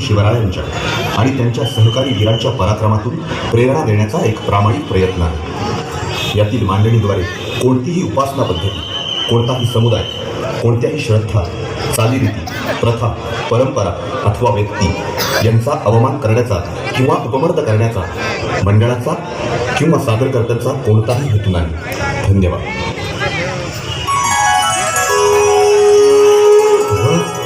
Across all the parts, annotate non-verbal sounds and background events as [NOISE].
शिवरायांच्या आणि त्यांच्या सहकारी वीरांच्या पराक्रमातून प्रेरणा देण्याचा एक प्रामाणिक प्रयत्न आहे. यातील मांडणीद्वारे कोणतीही उपासना पद्धती कोणताही समुदाय कोणत्याही श्रद्धा चालीरीती प्रथा परंपरा अथवा व्यक्ती यांचा अवमान करण्याचा किंवा उपमर्द करण्याचा मंडळाचा किंवा सादरकर्त्यांचा कोणताही हेतू नाही. धन्यवाद.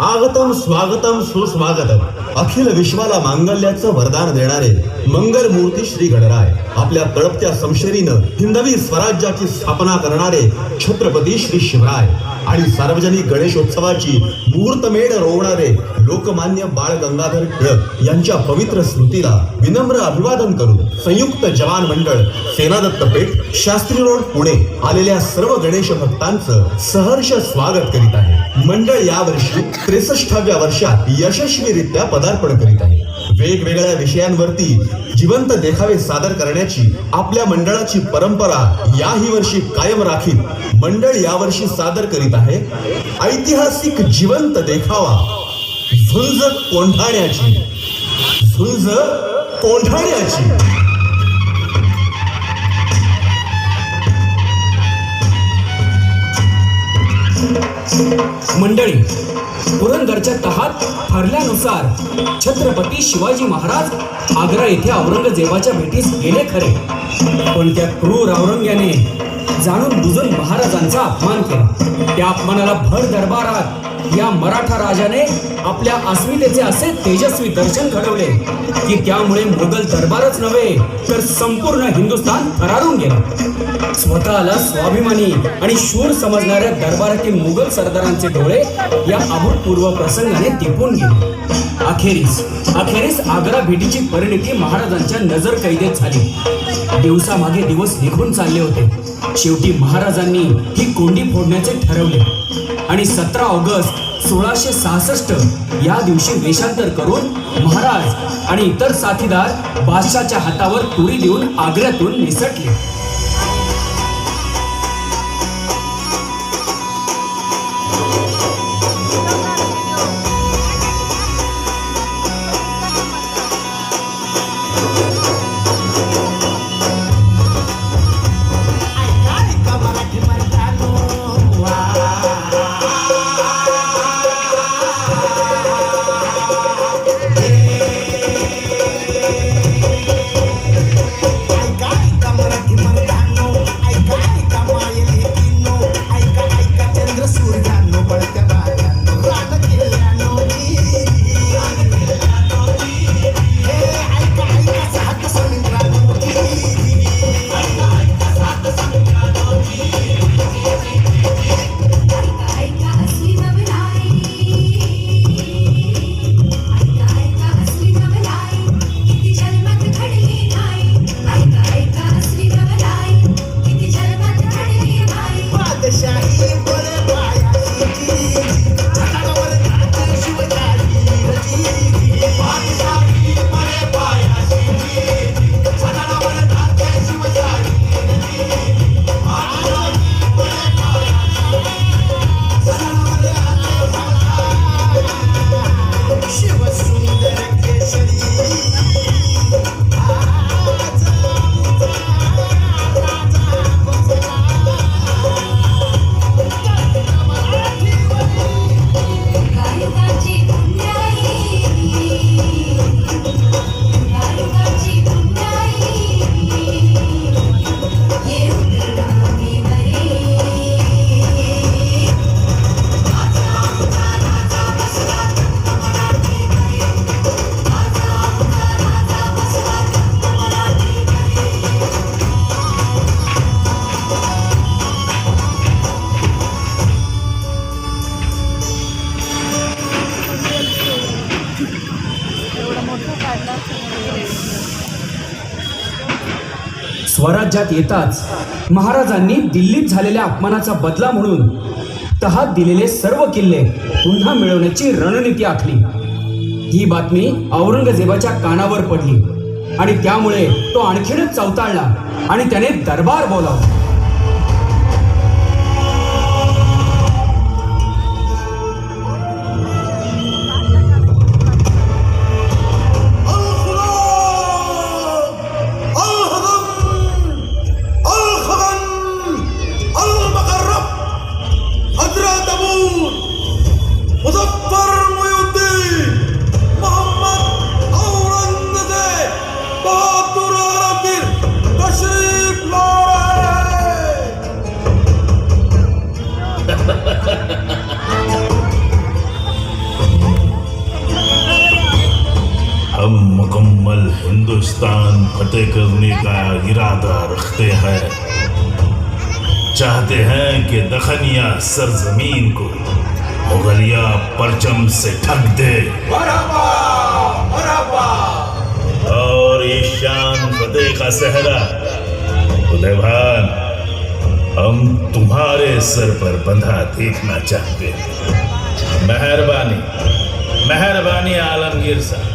आगतम स्वागतम सुस्वागतम. अखिल विश्वाला मांगल्याचं वरदान देणारे मंगल मूर्ती श्री गणराय. आपल्या तळपत्या संशरीनं हिंदवी स्वराज्याची स्थापना करणारे छत्रपती श्री शिवराय. आणि सार्वजनिक गणेशोत्सवाची मुहूर्तमेढ रोवणारे लोकमान्य बाळ गंगाधर टिळक यांच्या पवित्र स्मृतीला विनम्र अभिवादन करून संयुक्त जवान मंडळ सेनादत्त पेठ शास्त्री रोड पुणे आलेल्या सर्व गणेश भक्तांचं सहर्ष स्वागत करीत आहे. मंडळ यावर्षी त्रेसष्टाव्या वर्षात यशस्वीरित्या पदार्पण करीत आहे. वेगवेगळ्या विषयांवरती जिवंत देखावे सादर करण्याची आपल्या मंडळाची परंपरा याही वर्षी कायम राखीत मंडळ यावर्षी सादर करीत आहे. ऐतिहासिक जिवंत देखावा. झुंज कोंढाण्याची. झुंज कोंढाण्याची. मंडळी पुरंदरच्या तहात ठरल्यानुसार छत्रपती शिवाजी महाराज आग्रा येथे औरंगजेबाच्या भेटीस गेले खरे. पण त्या क्रूर औरंग्याने जाणून बुजून महाराजांचा अपमान केला. त्या अपमानाला भर दरबारात या मराठा राजाने आपल्या अस्मितेचे असे तेजस्वी दर्शन घडवले की त्यामुळे मुघल दरबारच नव्हे तर संपूर्ण हिंदुस्थान थरारून गेला. स्वतःला स्वाभिमानी आणि शूर समजणाऱ्या दरबारातील मुघल सरदारांचे डोळे या अभूतपूर्व प्रसंगाने दिपून गेले. अखेरीस अखेरीस आग्रा भेटीची परिणिती महाराजांच्या नजर कैदेत झाली. दिवसामागे दिवस निघून चालले होते. शेवटी महाराजांनी ही कोंडी फोडण्याचे ठरवले. आणि सतरा ऑगस्ट सोळाशे सहासष्ट या दिवशी वेषांतर करून महाराज आणि इतर साथीदार बादशाच्या हातावर तुरी देऊन आग्र्यातून निसटले. राज्यात येताच महाराजांनी दिल्लीत झालेल्या अपमानाचा बदला म्हणून तहात दिलेले सर्व किल्ले पुन्हा मिळवण्याची रणनीती आखली. ही बातमी औरंगजेबाच्या कानावर पडली आणि त्यामुळे तो आणखीनच चवताळला आणि त्याने दरबार बोलावला. हिंदुस्तान फतेह करने का इरादा रखते हैं। चाहते हैं कि दखनिया सरजमीन को मुगलिया परचम से ढक दे। और ये शान फतेह का सहरा उदयभान हम तुम्हारे सर पर बंधा देखना चाहते हैं। मेहरबानी मेहरबानी आलमगीर साहब।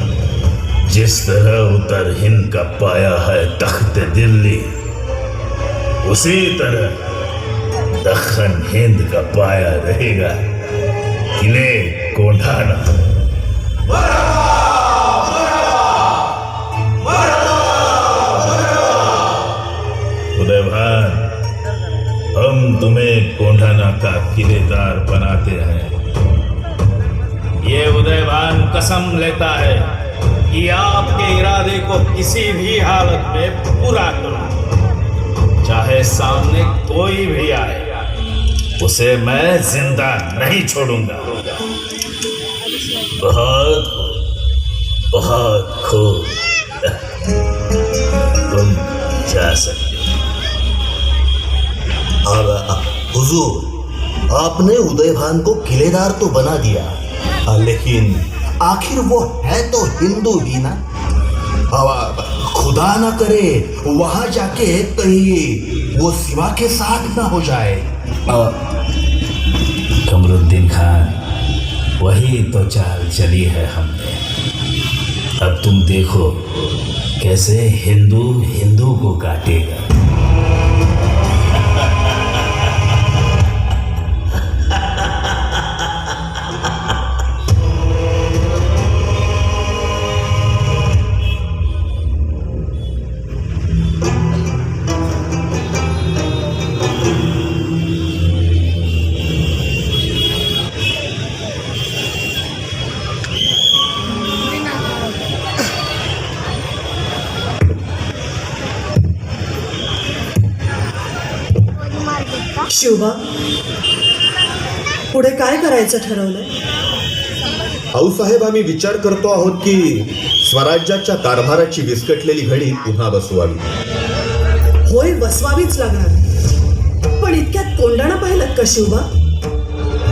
जिस तरह उतर हिंद का पाया है तख्त दिल्ली, उसी तरह दखन हिंद का पाया रहेगा। किले उदयभान, हम तुम्हें कोंढाना का किलेदार बनाते हैं। ये उदयभान कसम लेता है। कि आपके इरादे को किसी भी हालत में पूरा करो। चाहे सामने कोई भी आए, उसे मैं ज़िंदा नहीं छोड़ूँगा। बहुत बहुत खूब। तुम जा सकते। और हुजूर, आपने उदयभान को किलेदार तो बना दिया, लेकिन आखिर वो है तो हिंदू ही ना? खुदा ना करे, वहाँ जाके कहीं वो सिवा के साथ ना हो जाए। कमरुद्दीन खान, वही तो चाल चली है हमने। अब तुम देखो, कैसे हिंदू हिंदू को काटेगा। शिवबा पुढे काय करायचं ठरवलंय? आऊसाहेब आम्ही विचार करतो आहोत की स्वराज्याच्या कारभाराची विस्कटलेली घडी पुन्हा बसवावी. होय बसवावीच लागणार. पण इतक्यात कोंडाणा पाहिलं का शिवबा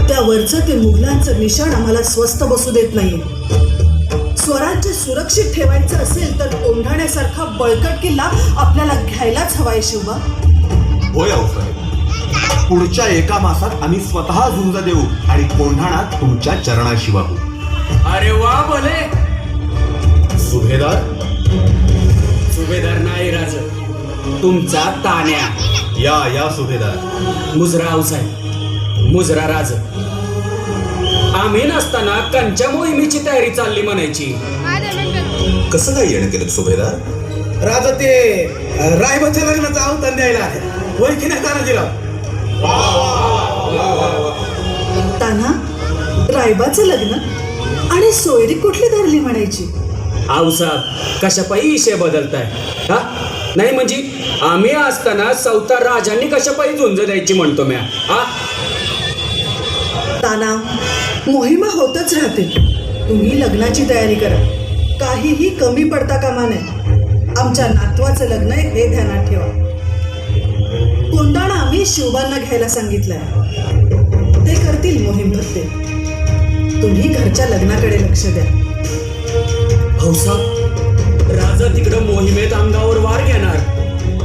त्यावरचं ते मुघलांचं निशाण आम्हाला स्वस्त बसू देत नाहीये. स्वराज्य सुरक्षित ठेवायचं असेल तर कोंढाण्यासारखा बळकट किल्ला आपल्याला घ्यायलाच हवाय शिवबा होय आऊसाहेब पुढच्या एका मासात आम्ही स्वतः झुंज देऊ आणि कोंढाणा तुमच्या चरणाशी वाहू अरे वा भले! सुभेदार? सुभेदार नाही राज. तुमचा तान्या या या सुभेदार. मुजरा आऊसाहेब मुजरा राज. आम्ही नसताना कंच्या मोहिमेची तयारी चालली म्हणायची. कसं काय येणं केलं सुभेदार? राजा ते रायबाच्या लग्नाचा अवतार द्यायला आहे ओळखी नाही ताना रायबाचं लग्न? आणि सोयरी कुठली धरली म्हणायची? आऊसाहेब कशापायी विषय बदलताय? हा? नाही म्हणजे आम्ही असताना सौतार राजांनी कशापायी झुंज द्यायची म्हणतो म्या? हा? ताना मोहिमा होतच राहते. तुम्ही लग्नाची तयारी करा. काहीही कमी पडता कामा नये. आमच्या नातवाचं लग्न आहे हे ध्यानात ठेवा. कोंडाणा आम्ही शिवबांना घ्यायला सांगितलंय. ते करतील मोहीम फत्ते तुम्ही घरच्या लग्नाकडे लक्ष द्या. हौसा राजा तिकडं मोहिमेत अंगावर वार घेणार.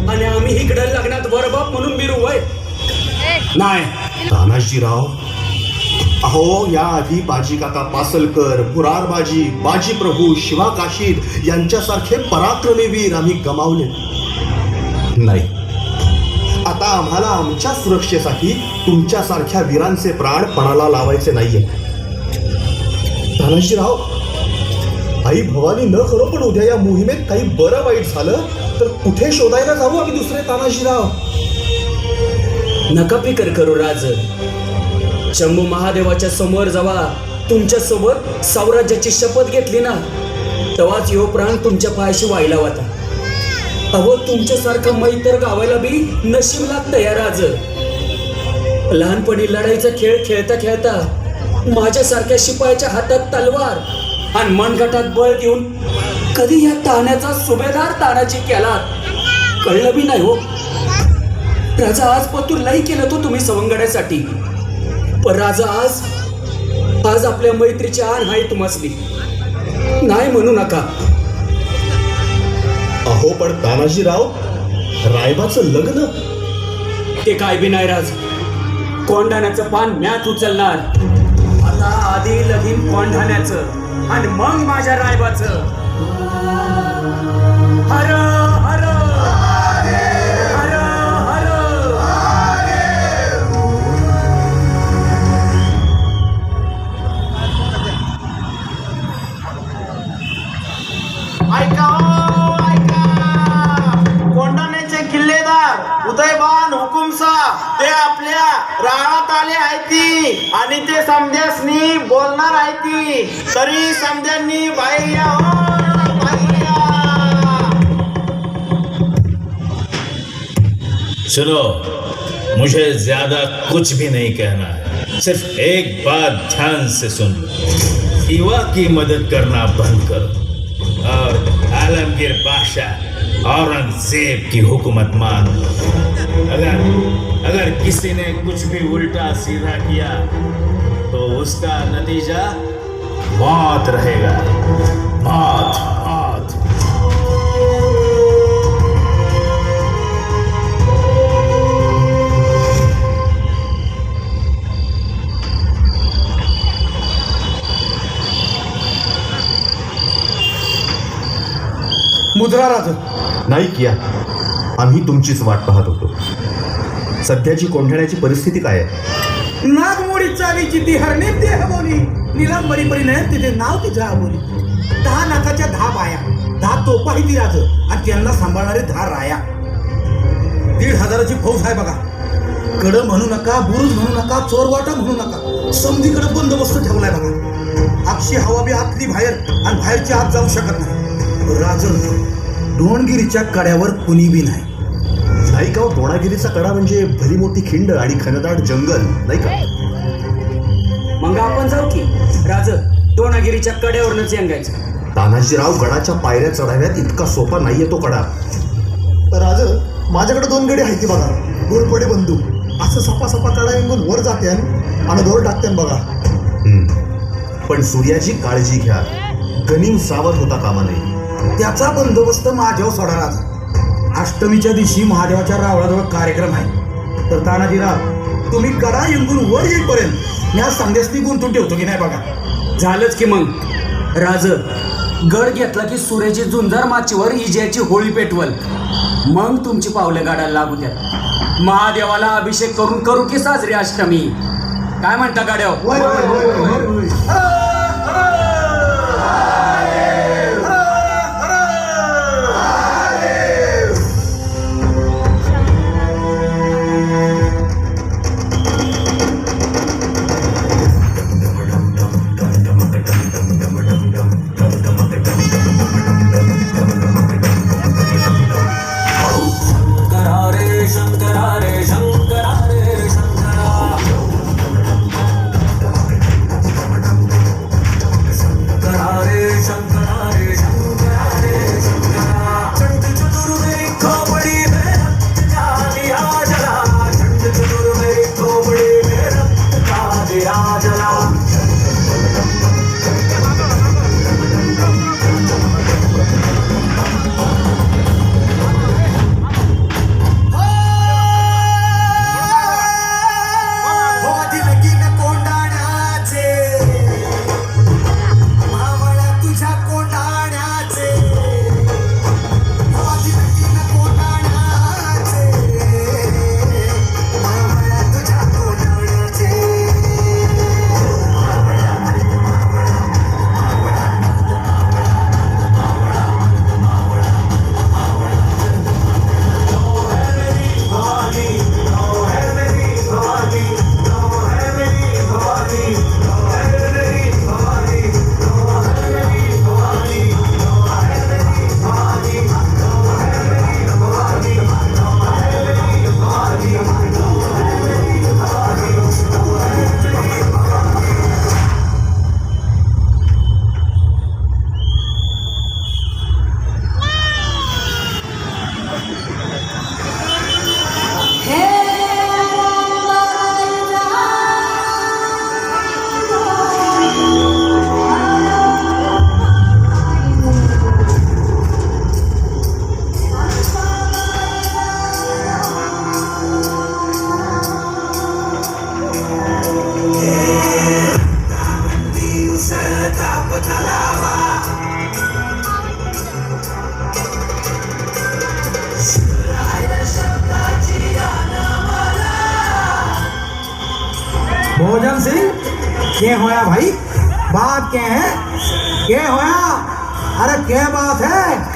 आणि आम्ही इकडं लग्नात वरबाप म्हणून मिरू वय. नाही. तानाजीराव अहो या आधी बाजी काका पासलकर मुरारबाजी बाजी प्रभू शिवा काशीद यांच्यासारखे पराक्रमी वीर आम्ही गमावले. नाही. आता आम्हाला आमच्या सुरक्षेसाठी तुमच्यासारख्या वीरांचे प्राण पणाला लावायचे नाहीये. तानाजीराव आई भवानी न खरो पण उद्या या मोहिमेत काही बरं वाईट झालं तर कुठे शोधायला जाऊ आम्ही दुसरे तानाजीराव? नका फिकर करू राज. शंभू महादेवाच्या समोर जेव्हा तुमच्यासोबत साम्राज्याची शपथ घेतली ना तेव्हाच यो प्राण तुमच्या पायाशी व्हायला होता. अहो तुमच्यासारखं मैत्र गावायला बी नशीब लागतं या राज. लहानपणी लढाईचा खेळ खेळता खेळता माझ्यासारख्या शिपायाच्या हातात तलवार आणि मनगटात बळ देऊन कधी या ताण्याचा सुभेदार तानाची केला कळलं बी नाही हो. राजा आज पतूर लई केलं तो तुम्ही सवंगण्यासाठी पण राजा आज आज आपल्या मैत्रीची आण हाय तुम्हासली नाही म्हणू नका. अहो पण तानाजीराव रायबाचं लग्न? ते काय बी नाही राज. कोंढाण्याचं पान म्यात उचलणार. आता आधी लगीन कोंढाण्याचं आणि मग माझ्या रायबाचं. आपल्या राहत आले आहेत आणि ते समध्यासनी बोलणार आहेत तरी समध्यांनी बाहेर या हो सुनो मुझे ज्यादा कुछ भी नहीं कहना है। सिर्फ एक बात ध्यान से सुन। युवा की मदद करना बंद करो। और आलमगीर बादशाह औरंगजेब की हुकूमत मान अगर अगर किसी ने कुछ भी उल्टा सीधा किया तो उसका नतीजा मौत रहेगा। मौत मौत। मुद्रा राज नाही किया आम्ही तुमचीच वाट पाहत होतो. सध्याची कोंढाण्याची परिस्थिती काय आहे? नागमोडी चालीची ती हरणे देह बोली निलंबरी परिणय तिथे नाव ती जा बोली दहा नाकाच्या दहा बाया दहा तोपाही ती राज आणि त्यांना सांभाळणारे दहा राया. दीड हजाराची फौज आहे बघा. कड म्हणू नका बुरुज म्हणू नका चोरवाटा म्हणू नका. समधीकडे बंदोबस्त ठेवलाय बघा. आपशी हवा बी आतली बाहेर आणि बाहेरची आत जाऊ शकत नाही. राज डोणगिरीच्या कड्यावर कुणी बी नाही. नाही का हो, द्रोणागिरीचा कडा म्हणजे भली मोठी खिंड आणि खनदाट जंगल नाही का? मग आपण जाऊ की. राज दोनागिरीच्या कड्यावरनच यंगायचं. तानाजीराव गडाच्या पायऱ्या चढाव्यात इतका सोपा नाहीये तो कडा. राज माझ्याकडे दोन गडी आहेत की बघा? गोलपडे बंदूक असं सपा सपा कडा येऊन वर जाते आणि दोर टाकते बघा. हम्म. पण सूर्याची काळजी घ्या. गनिम सावध होता कामा नये. त्याचा बंदोबस्त माझ्यावर सोडा राज अष्टमीच्या दिवशी महादेवाच्या रावळाजवळ कार्यक्रम आहे. तर तानाजीराव तुम्ही कडा येऊन वर येईपर्यंत मी आज संदेशनी गुंतून ठेवतो की नाही बघा. झालंच की मग. राज गड घेतला की सूर्याची झुंजार माचीवर इजयाची होळी पेटवल. मग तुमची पावलं गाडायला लागू द्या. महादेवाला अभिषेक करून करू की साजरी अष्टमी? काय म्हणता गाड्यावर होया भाई? बात क्या है? के होया? अरे क्या बात है?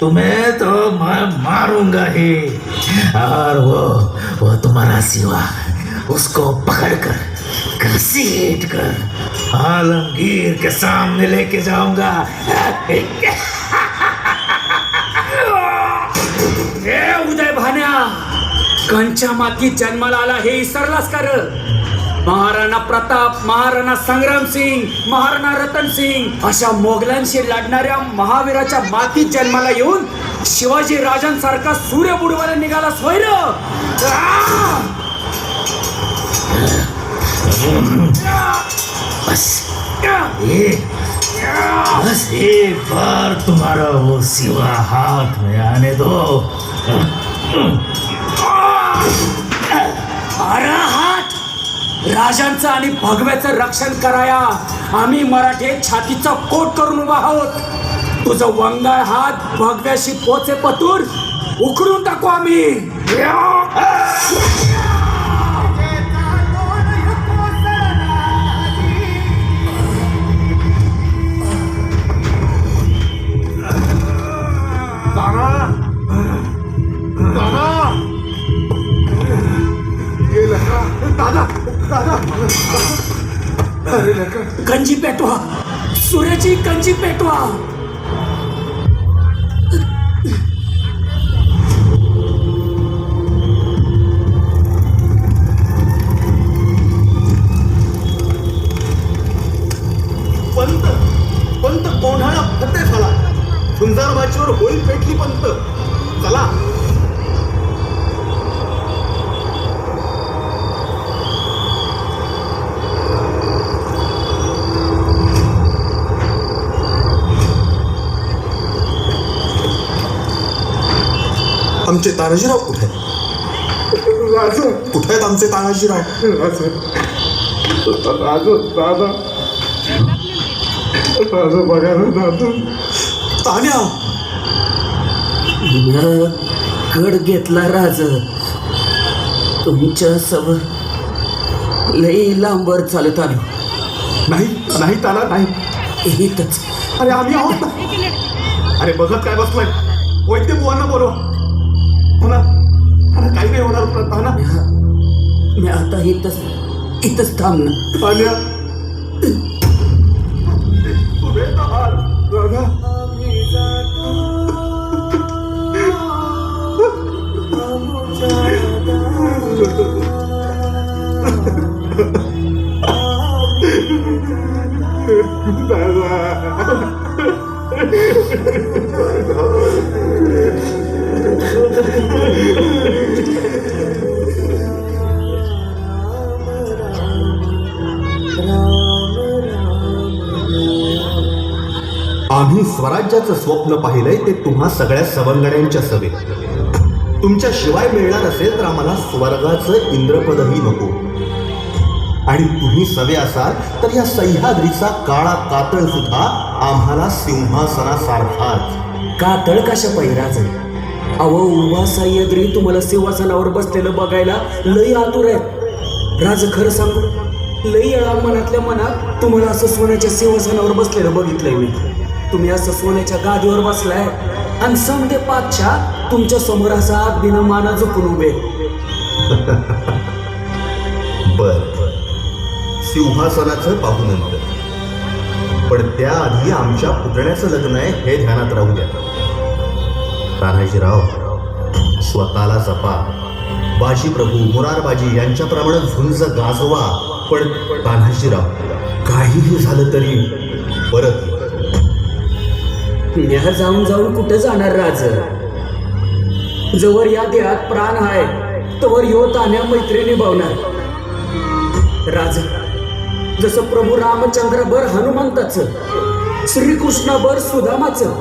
तुम्हें तो मैं, मारूँगा ही। और वो वो तुम्हारा सिवा, उसको पकड़कर, घसीट कर, आलमगीर के सामने लेके जाऊँगा। [LAUGHS] उदय भान्या कंचा मातीत जन्माला आला हे विसरलास कर महाराणा प्रताप महाराणा संग्राम सिंग महाराणा रतन सिंग अशा मोगलांशी लढणाऱ्या महावीराच्या मातीत जन्माला येऊन शिवाजी राजांसारखा सूर्य बुडवायला निघाला स्वैर बस. एक बार तुम्हारा वो सिवा हाथ में आने दो. अरे राजांचं आणि भगव्याचं रक्षण कराया. आम्ही मराठे छातीचा कोट करून उभा आहोत. तुझं वंगाळ हात भगव्याशी पोचे पतूर उखडून टाकू आम्ही. दादा. गंजी पेटवा. सूर्याची गंजी पेटवा. पंत पंत कोंढाणा फते झाला. सुंदर होईल पेटली पंत. चला. आमचे तानाजीराव कुठे आहेत? कुठे आहेत आमचे तानाजीराव? तान्या. गड घेतला राज. तुमच्या सव लई लांबवर चालत आलो. नाही नाही ताना नाही. इथंच. अरे आम्ही आहोत ना. अरे बघत काय बसलाय? वैद्य बुवांना बोलवा. म्हणा अरे काही नाही होणार तुला ताना मी आता इथंच इथंच थांबणार. तान्या उभे राहा, राधा. [LAUGHS] आम्ही स्वराज्याचं स्वप्न पाहिलंय ते तुम्हा सगळ्या सवंगड्यांच्या सभेत. तुमच्या शिवाय मिळणार असेल तर आम्हाला स्वर्गाचं इंद्रपदही नको. आणि तुम्ही सवे असाल तर या सह्याद्रीचा काळा कातळ सुद्धा आम्हाला सिंहासनासारखाच. कातळ कशा पैराच अव उभा सह्याद्री तुम्हाला सिंहासनावर बसलेलं बघायला लई आतुर आहेत. राज खरं सांगू? लई मनातल्या मनात तुम्हाला असं सोन्याच्या सिंहासनावर बसलेलं बघितलंय मी. तुम्ही असं सोन्याच्या गादीवर बसलाय आणि समदे पाचच्या तुमच्यासमोर असा बिना माना उभे. [LAUGHS] बर सिंहासनाचं पाहू नंतर. पण त्याआधी आमच्या पुतण्याचं लग्न आहे हे ध्यानात राहू द्या. तानाजीराव स्वतःला जपा. बाजी प्रभू मुरारबाजी यांच्याप्रमाणे झुंज गाजवा. पण तानाजीराव काहीही झालं तरी परत ये. जाऊन जाऊन कुठं जाणार राज? जवळ या देहात प्राण आहे तवर यो तान्या मैत्री निभावणार राज जसं प्रभू रामचंद्र बर हनुमंताचं श्रीकृष्णाबर सुदामाचं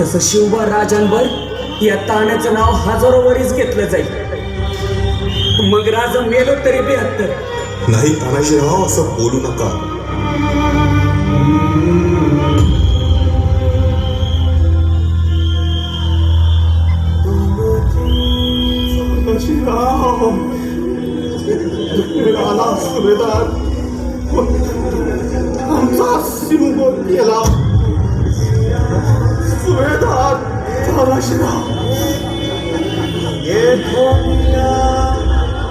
तसं शिवबा राजांवर या ताण्याचं नाव हजारो वरीच घेतलं जाईल. मग राज मेलो तरी बेहत्तर. नाही तानाजीराव असं बोलू नका. आला सुभेदार आमचा सिंह केला सुभेदार तानाजीराव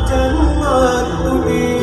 जन्मात तुम्ही सादर